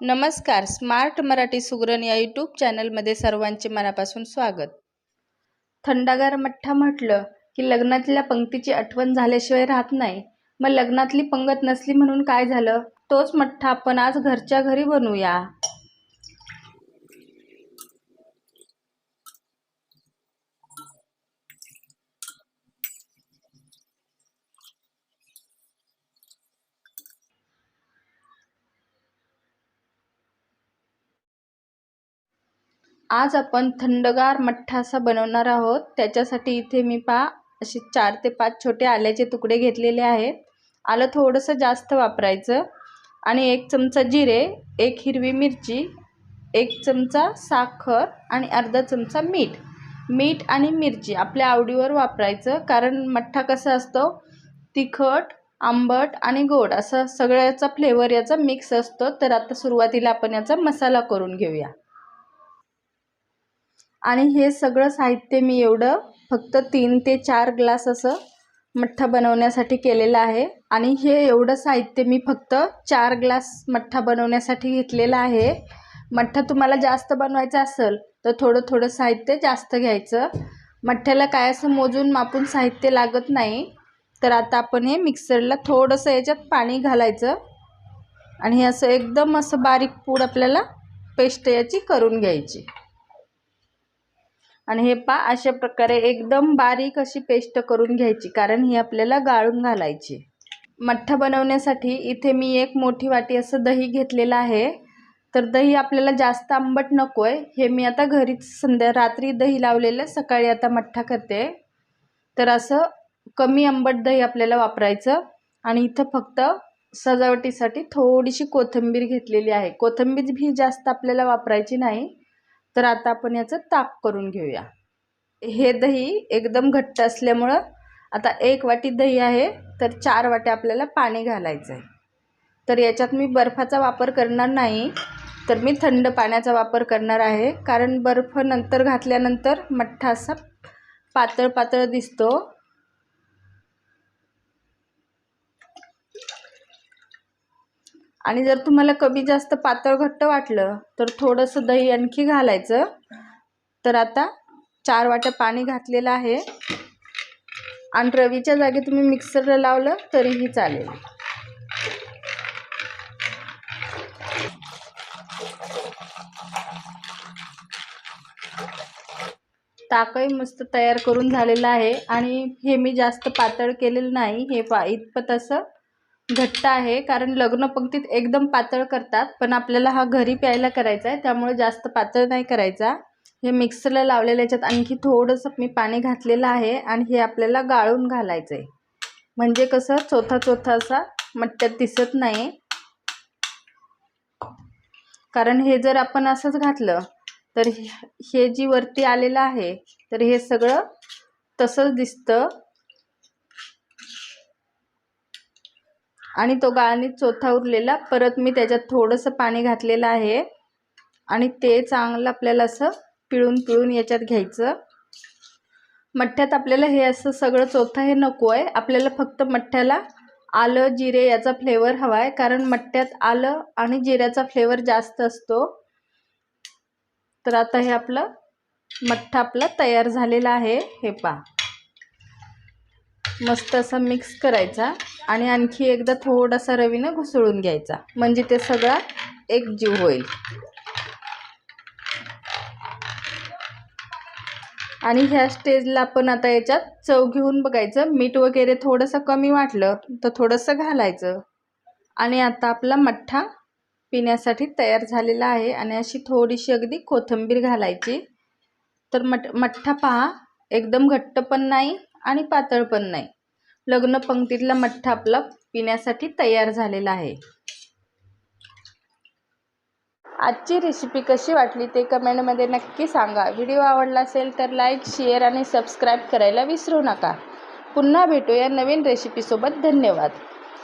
नमस्कार स्मार्ट मराठी सुगरण या यूट्यूब चॅनलमध्ये सर्वांचे मनापासून स्वागत. थंडागार मठ्ठा म्हटलं की लग्नातल्या पंक्तीची आठवण झाल्याशिवाय राहत नाही. मग लग्नातली पंगत नसली म्हणून काय झालं? तोच मठ्ठा आपण आज घरच्या घरी बनवूया. आज आपण थंडगार मठ्ठा असा बनवणार आहोत. त्याच्यासाठी इथे मी पा असे चार ते पाच छोटे आल्याचे तुकडे घेतलेले आहेत. आलं थोडंसं जास्त वापरायचं. आणि एक चमचा जिरे एक हिरवी मिरची एक चमचा साखर आणि अर्धा चमचा मीठ. मीठ आणि मिरची आपल्या आवडीवर वापरायचं. कारण मठ्ठा कसा असतो? तिखट आंबट आणि गोड असं सगळ्याचा फ्लेवर याचा मिक्स असतो. तर आता सुरुवातीला आपण याचा मसाला करून घेऊया. आणि हे सगळं साहित्य मी एवढं फक्त तीन ते चार ग्लास असं मठ्ठा बनवण्यासाठी केलेलं आहे. आणि हे एवढं साहित्य मी फक्त चार ग्लास मठ्ठा बनवण्यासाठी घेतलेलं आहे. मठ्ठा तुम्हाला जास्त बनवायचा असेल तर थोडं थोडं साहित्य जास्त घ्यायचं. मठ्ठ्याला काय असं मोजून मापून साहित्य लागत नाही. तर आता आपण हे मिक्सरला थोडंसं याच्यात पाणी घालायचं. आणि हे असं एकदम असं बारीक पूड आपल्याला पेस्ट याची करून घ्यायची. आणि हे पा अशा प्रकारे एकदम बारीक अशी पेस्ट करून घ्यायची कारण ही आपल्याला गाळून घालायची. मठ्ठा बनवण्यासाठी इथे मी एक मोठी वाटी असं दही घेतलेलं आहे. तर दही आपल्याला जास्त आंबट नको आहे हे मी आता घरीच संध्या रात्री दही लावलेलं सकाळी आता मठ्ठा करते. तर असं कमी आंबट दही आपल्याला वापरायचं. आणि इथं फक्त सजावटीसाठी थोडीशी कोथिंबीर घेतलेली आहे. कोथिंबीर भी जास्त आपल्याला वापरायची नाही. तर आता आपण याचं ताक करून घेऊया. हे दही एकदम घट्ट असल्यामुळं आता एक वाटी दही आहे तर चार वाट्या आपल्याला पाणी घालायचं आहे तर याच्यात मी बर्फाचा वापर करणार नाही तर मी थंड पाण्याचा वापर करणार आहे. कारण बर्फ नंतर घातल्यानंतर मठ्ठा असा पातळ पातळ दिसतो. आणि जर तुम्हाला कमी जास्त पातळ घट्ट वाटलं तर थोडंसं दही आणखी घालायचं. तर आता चार वाट्या पाणी घातलेलं आहे. आणि रवीच्या जागी तुम्ही मिक्सरला लावलं तरीही चालेल. ताकही मस्त तयार करून झालेलं आहे. आणि हे मी जास्त पातळ केलेलं नाही हे पा इतपत असं घट्ट आहे कारण लग्न पंक्तीत एकदम पातळ करतात पण आपल्याला हा घरी प्यायला करायचा आहे त्यामुळे जास्त पातळ नाही करायचा. हे मिक्सरला लावलेल्या याच्यात आणखी थोडंसं मी पाणी घातलेलं आहे आणि हे आपल्याला गाळून घालायचं आहे म्हणजे कसं चोथा चोथा असा मट्ट्यात दिसत नाही. कारण हे जर आपण असंच घातलं तर हे जी वरती आलेलं आहे तर हे सगळं तसंच दिसतं. आणि तो गाळणीत चोथा उरलेला. परत मी त्याच्यात थोडंसं पाणी घातलेलं आहे. आणि ते चांगलं आपल्याला असं पिळून पिळून याच्यात घ्यायचं. मठ्ठ्यात आपल्याला हे असं सगळं चोथा हे नको आहे. आपल्याला फक्त मठ्ठ्याला आलं जिरे याचा फ्लेवर हवा आहे. कारण मठ्ठ्यात आलं आणि जिऱ्याचा फ्लेवर जास्त असतो. तर आता हे आपलं मठ्ठा आपला तयार झालेला आहे. हे पहा. मस्त असा मिक्स करायचा आणि आणखी एकदा थोडासा रवीनं घुसळून घ्यायचा. म्हणजे ते सगळा एकजीव होईल. आणि ह्या स्टेजला आपण आता याच्यात चव घेऊन बघायचं. मीठ वगैरे थोडंसं कमी वाटलं तर थोडंसं घालायचं. आणि आता आपला मठ्ठा पिण्यासाठी तयार झालेला आहे आणि अशी थोडीशी अगदी कोथिंबीर घालायची. तर मठ मठ्ठा पहा एकदम घट्ट पण नाही आणि पातळ पण नाही. लग्न पंक्तीतला मठ्ठा आपला पिण्यासाठी तयार झालेला आहे. आजची रेसिपी कशी वाटली ते कमेंटमध्ये नक्की सांगा. व्हिडिओ आवडला असेल तर लाईक शेअर आणि सबस्क्राईब करायला विसरू नका. पुन्हा भेटूया नवीन रेसिपीसोबत धन्यवाद.